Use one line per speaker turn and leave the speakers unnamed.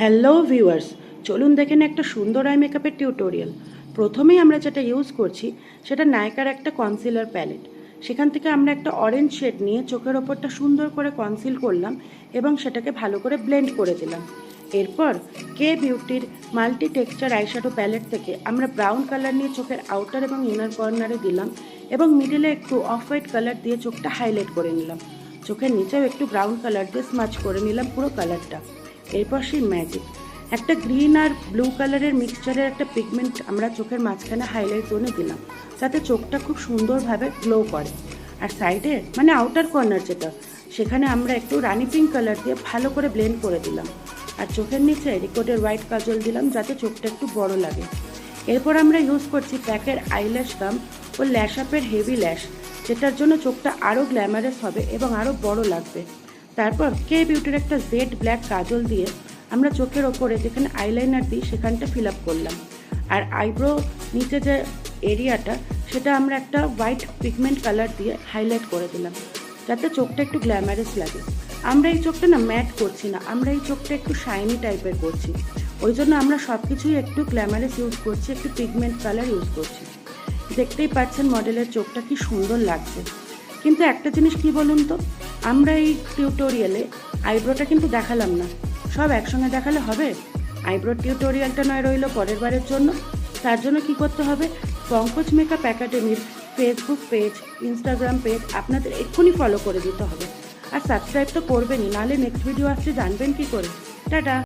Hello viewers চলুন দেখেন একটা সুন্দর আই মেকআপের টিউটোরিয়াল প্রথমেই আমরা যেটা ইউজ করছি, সেটা নায়কার একটা কনসিলার প্যালেট সেখান থেকে আমরা একটা অরেঞ্জ শেড নিয়ে চোখের ওপরটা সুন্দর করে কনসিল করলাম এবং সেটাকে ভালো করে ব্লেন্ড করে দিলাম। এরপর কে বিউটির মাল্টি টেক্সচার আইশ্যাডো প্যালেট থেকে আমরা ব্রাউন কালার নিয়ে চোখের আউটার এবং ইনার কর্নারে দিলাম এবং মিডিলে একটু অফ হোয়াইট কালার দিয়ে চোখটা হাইলাইট করে নিলাম। চোখের নিচেও একটু ব্রাউন কালার দিয়ে স্মাচ করে নিলাম পুরো কালারটা এরপর সেই ম্যাজিক একটা গ্রিন আর ব্লু কালারের মিক্সচারের একটা পিগমেন্ট আমরা চোখের মাঝখানে হাইলাইট জোনে দিলাম। যাতে চোখটা খুব সুন্দরভাবে গ্লো করে। আর সাইডে মানে আউটার কর্নার যেটা, সেখানে আমরা একটু রানি পিঙ্ক কালার দিয়ে ভালো করে ব্লেন্ড করে দিলাম। আর চোখের নিচে রিকোডের হোয়াইট কাজল দিলাম যাতে চোখটা একটু বড় লাগে। এরপর আমরা ইউজ করছি প্যাকের আইল্যাশ গাম ও ল্যাশ আপের হেভি ল্যাশ যেটার জন্য চোখটা আরও গ্ল্যামারাস হবে এবং আরও বড় লাগবে। তারপর কে বিউটির একটা জেড ব্ল্যাক কাজল দিয়ে আমরা চোখের ওপরে যেখানে আইলাইনার দিই, সেখানটা ফিল আপ করলাম। আর আইব্রো নিচে যে এরিয়াটা সেটা আমরা একটা হোয়াইট পিগমেন্ট কালার দিয়ে হাইলাইট করে দিলাম। যাতে চোখটা একটু গ্ল্যামারাস লাগে। আমরা এই চোখটা না ম্যাট করছি না, আমরা এই চোখটা একটু শাইনি টাইপের করছি। ওই জন্য আমরা সব কিছুই একটু গ্ল্যামারাস ইউজ করছি, একটু পিগমেন্ট কালার ইউজ করছি। দেখতেই পাচ্ছেন মডেলের চোখটা কি সুন্দর লাগছে। কিন্তু একটা জিনিস কি বলুন তো? আমরা এই টিউটোরিয়ালে আইব্রোটা কিন্তু দেখালাম না। সব একসঙ্গে দেখালে হবে? আইব্রো টিউটোরিয়ালটা নয় রইল পরের বারের জন্য। তার জন্য কি করতে হবে? পঙ্কজ মেকআপ একাডেমির ফেসবুক পেজ ইনস্টাগ্রাম পেজ আপনাদের এক্ষুনি ফলো করে দিতে হবে। আর সাবস্ক্রাইব তো করবেনই, নাহলে নেক্সট ভিডিও আসছে জানবেন কি করে। টাটা!